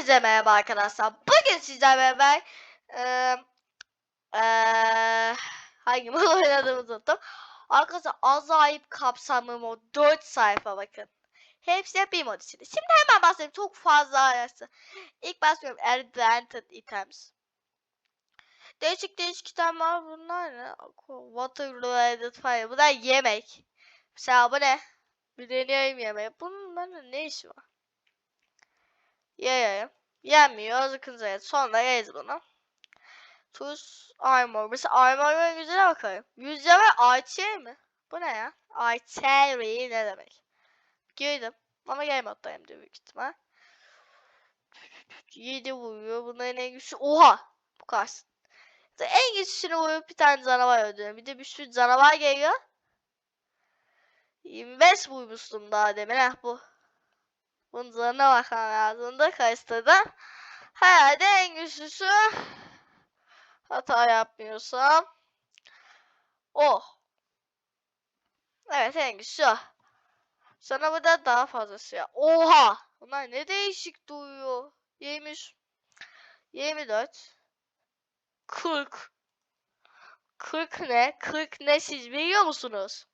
Hepinize merhaba arkadaşlar. Bugün sizlerle beraber eee eee hangi mod oynadığımızı unuttum. Arkadaşlar acayip kapsamlı mod. 4 sayfa bakın. Hepsi bir mod içinde. Şimdi hemen bahsedeyim. Çok fazla arası. İlk başlıyorum. Advanced items. Değişik değişik itemler bunlar ne? Water related fire. Bunlar yemek. Mesela bu ne? Bir deneyeyim yemeği. Bunların ne işi var? Yayayım. Yenmiyor. Zıkınca Sonra yayız bunu. Tuz armor. Mesela armor'un yüzüne bakalım. Yüzde ve archer mi? Bu ne ya? Archery ne demek? Girdim. Ama game moddayım diyor büyük ihtimal. 7 vuruyor. Bunların en güçlü. Oha! Bu kadar. En güçlüsünü vurup bir tane canavar öldürüyor. Bir de bir sürü canavar geliyor. 25 vurmuştum daha demin. Heh bu. Bunun canına bakmam lazım da karıştırdım. Herhalde en güçlüsü hata yapmıyorsam o. Evet en güçlüsü o. Sonra burada daha fazlası ya. Oha! Bunlar ne değişik duyuyor. 20 24 40 40 ne? 40 ne siz biliyor musunuz?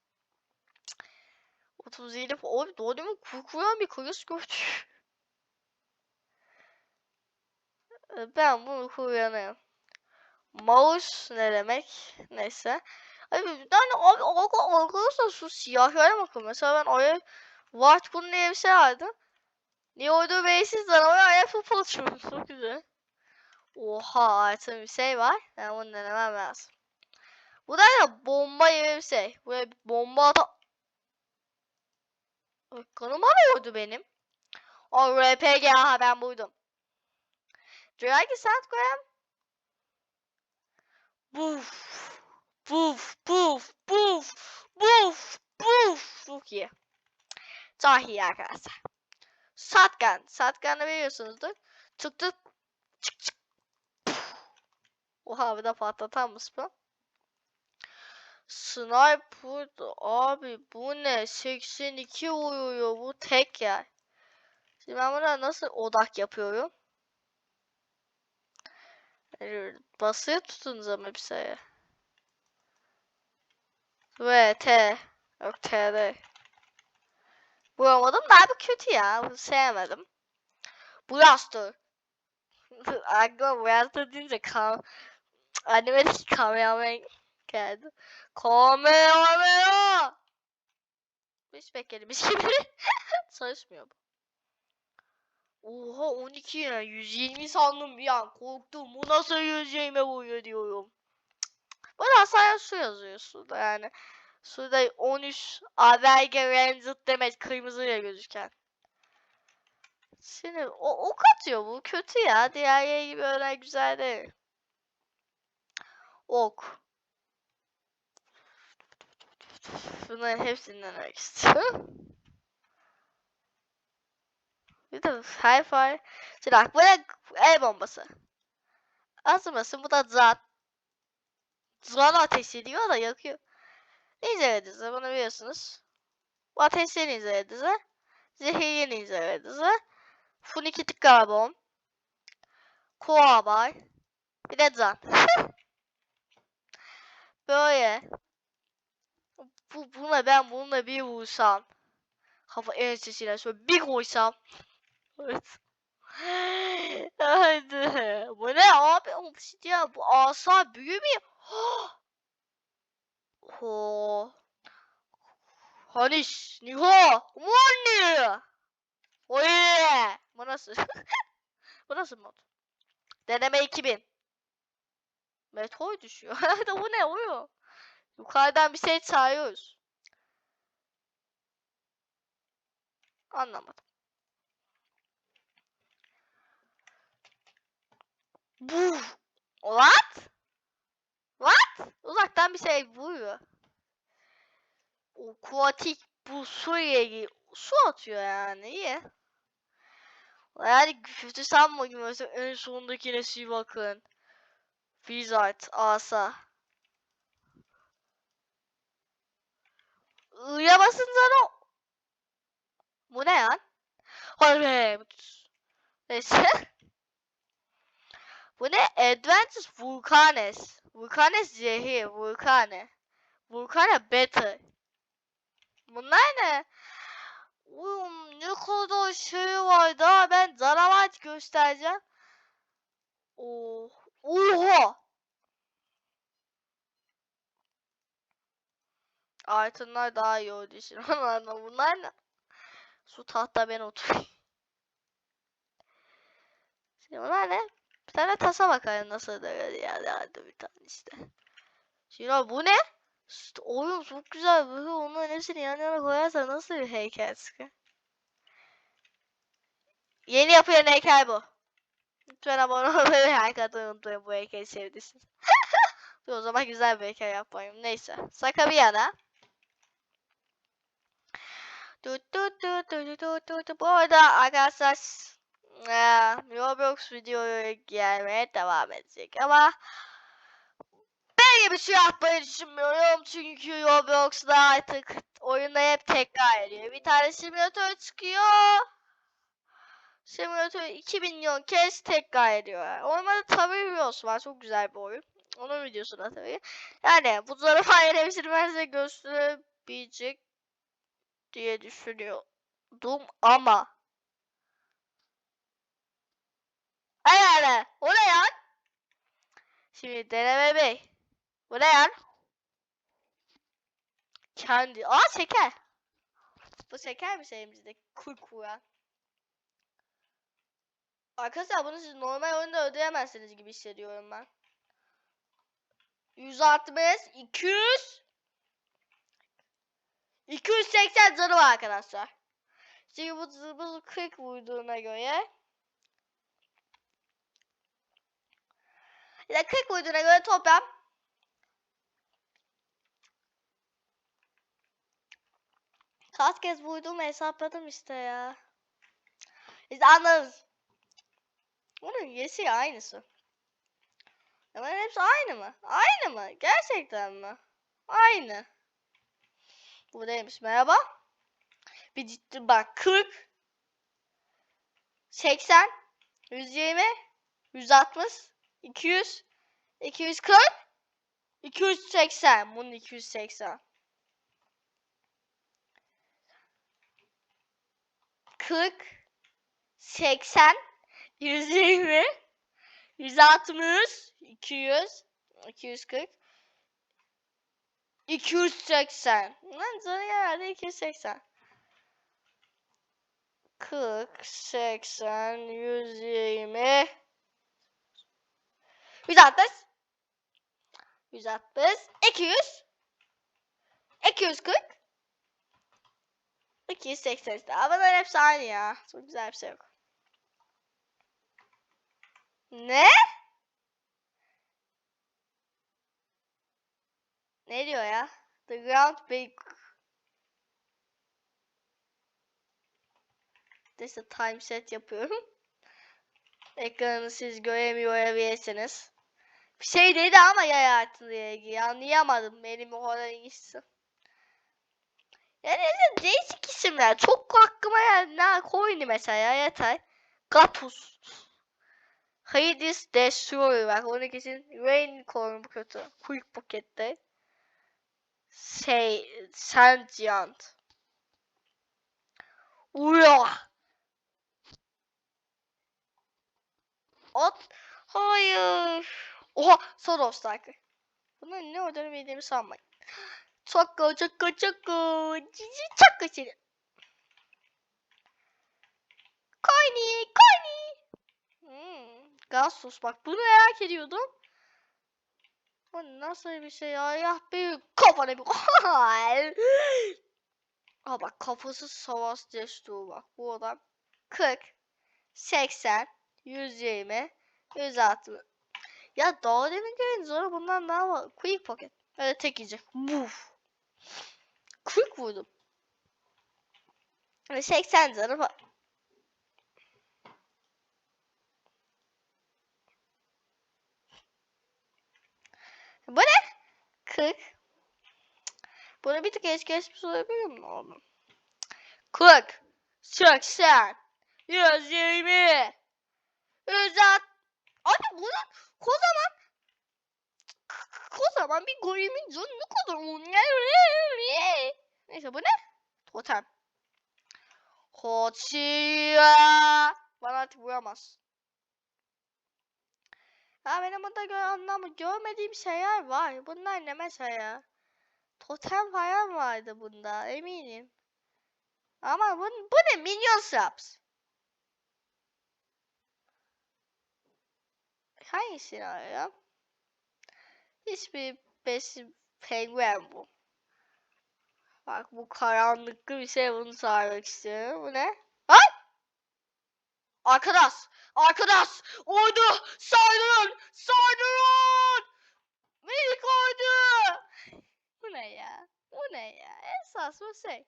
37 Abi doğru mu? Kurkuyan bir kılıç gördüm. E, Ben bunu kullanıyorum. Mouse ne demek? Neyse. Abi yani abi arka, arkadaşlar şu siyahlara bakın. Mesela ben oraya White Gun diye bir şey vardı. Niye orada beysiz canavar ayak futbol açıyormuş. Çok güzel. Oha artık bir şey var. Ben bunu denemem lazım. Bu da ya bomba gibi bir şey. Buraya bir bomba ata... Kanım arıyordu benim. O RPG aha ben buydum. Draghi saat koyalım. Buf. Buf. Buf. Buf. Buf. Buf. Çok iyi. Çok iyi arkadaşlar. Satkan. Satkan'ı biliyorsunuzdur. Tık. Çık çık. Oha bir de patlatanmış bu. Sniper abi bu ne? 82 vuruyor bu tek yer. Şimdi ben buna nasıl odak yapıyorum? Basıya tutunca mı bir şeye? V, T. Yok T değil. Vuramadım daha bir kötü ya. Bunu sevmedim. Blaster. Aklıma Blaster deyince kam... Animedeki kameraman geldi. Kamera! Hiç beklemiş gibi. Çalışmıyor bu. Oha 12 ya 120 sandım bir an korktum. Bu nasıl 120 vuruyor diyorum. Bu aslında su yazıyor suda yani. Suda 13 Averge Rancid demek kırmızıyla gözüken. Şimdi o ok atıyor bu kötü ya. Diğer gibi öyle güzel değil. Ok. Bunların hepsinden denemek istiyorum. Bir de hi-fi. Şimdi bak bu ne? El bombası. Asılmasın bu da zat. Zan ateş ediyor da yakıyor. Ninja Rediz'e bunu biliyorsunuz. Bu Ninja Rediz'e. Zehirli Ninja Rediz'e. Funikitik karbon. Koabay. Bir de zan. Böyle. Bu, buna ben bununla bir vursam. Kafa ensesiyle şöyle bir koysam. Evet. Hadi. Bu ne abi? Obsidian bu asa büyü mü? Ho. Haniş. Niho. Money. Oye. Bu nasıl? bu nasıl mod? Deneme 2000. Meteor düşüyor. Bu ne oluyor? Yukarıdan bir şey çağırıyoruz. Anlamadım. Bu. What? What? Uzaktan bir şey vuruyor. O kuatik bu suya gi- su atıyor yani iyi. Yani kötü mesela en sondakine si bakın. Wizard asa. I'ya basınca da bu ne lan? Neyse. Bu ne? Advances Vulcanes. Vulcanes zehir. Vulkane. Vulkane better. Bunlar ne? Oğlum ne kadar şey var daha ben canavar göstereceğim. Oh. Oha. Altınlar daha iyi olduğu için. Onlarla bunlar ne? Su tahta ben oturayım. Şimdi bunlar ne? Bir tane tasa bakalım nasıl da yani hadi bir tane işte. Şimdi bu ne? İşte oyun çok güzel böyle onların hepsini yan yana koyarsan nasıl bir heykel çıkar? Yeni yapılan heykel bu. Lütfen abone olmayı ve like unutmayın bu heykeli sevdiyseniz. O zaman güzel bir heykel yapayım. Neyse. Saka bir yana. Tut tut tut tut tut tut tut. Bu arada arkadaşlar eee, Roblox videoya gelmeye devam edecek ama ben gibi bir şey yapmayı düşünmüyorum çünkü Roblox'da artık oyunda hep tekrar ediyor. Bir tane simülatör çıkıyor. Simülatör 2 milyon kez tekrar ediyor. Oyunda tabii biliyorsun var çok güzel bir oyun. Onun videosuna tabii. Yani bu zarafayın hepsini ben size gösterebilecek diye düşünüyordum ama Ay yani o ne ya? Şimdi deneme bey. Bu ne ya? Kendi. Aa şeker. Bu şeker mi şeyimizde? Kurkura. Arkadaşlar bunu siz normal oyunda ödeyemezsiniz gibi hissediyorum ben. 160, 200 280 canı var arkadaşlar. Şimdi bu, bu 40 vurduğuna göre ya 40 vurduğuna göre toplam kaç kez vurduğumu hesapladım işte ya. İşte anladınız. Bunun yesi aynısı. Ama hepsi aynı mı? Aynı mı? Gerçekten mi? Aynı. Bu neymiş? Merhaba. Bir ciddi bak 40 80 120 160 200 240 280 bunun 280 40 80 120 160 200 240 280 Lan canı herhalde 280 40 80 120 160 160 200 240 280 işte. Bunların hepsi aynı ya. Çok güzel bir şey yok. Ne? Ne diyor ya? The ground big. İşte time set yapıyorum. Ekranı siz göremiyor olabilirsiniz. Bir şey dedi ama yay hayatıyla ilgili. Anlayamadım benim kadar iyisi. Yani değişik isimler. Çok aklıma yani ne koydu mesela yeter. Gatus. Hades Destroyer var. Onun kesin Raincorn bu kötü. Quick Pocket'te. Şey, Sentient. Uya. At. Hayır. Oha, Soul Striker. Bunun ne olduğunu bildiğimi sanmayın. Çakka çakka çakka. Cici çakka seni. Kayni kayni. Hmm, Gastos bak bunu merak ediyordum. Bu nasıl bir şey ya? Ya bir kafana bir Aa bak kafası savaş destu bak bu adam 40 80 120 160 ya daha demin gelin sonra bundan daha var. Quick pocket. Böyle tek yiyecek. Buf. Quick vurdum. Ve 80 canı var. Bu ne? 40. Bunu bir tık geç geçmiş olabilir mi oğlum? 40. 80. 120. 160. Abi bunun kocaman kocaman bir golemin canı ne kadar ya? Neyse bu ne? Totem. Koçia. Bana artık vuramaz. Ya benim burada gö anlamı görmediğim şeyler var. Bunlar ne mesela? Totem falan vardı bunda eminim. Ama bu, bu ne? Minion Subs. Hangisini arıyorum? Hiçbir besin penguen bu. Bak bu karanlıklı bir şey bunu sarmak istiyorum. Bu ne? Arkadaş! Arkadaş! Ordu! Saldırın! Saldırın! Minik ordu! Bu ne ya? Bu ne ya? Esas bu şey.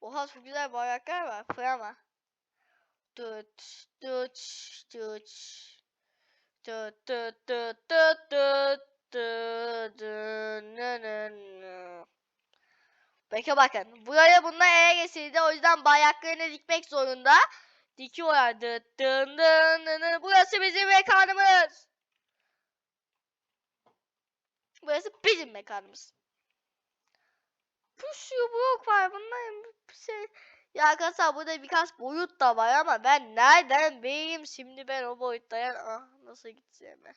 Oha çok güzel bayraklar var. Frama. Düt, düt, düt. Düt, düt, düt, düt, düt, düt, düt, nı, Peki bakın. Buraya bunlar ele geçirdi. O yüzden bayraklarını dikmek zorunda. Dikiyorlar. Dın, dın, dın, dın. Burası bizim mekanımız. Burası bizim mekanımız. Bir sürü blok var. Bunların bir şey... Ya arkadaşlar burada birkaç boyut da var ama ben nereden bileyim şimdi ben o boyuttayım. Ah nasıl gideceğimi.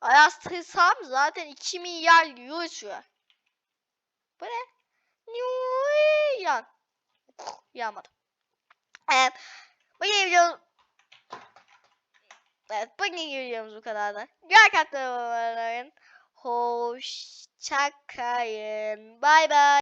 Araştırsam zaten 2 milyar euro şu. Bu ne? Yan. Yanmadı. Evet. Bu videomuz... Evet bu videomuz bu kadar da. Gerçekten Hoşçakalın. Bay bay.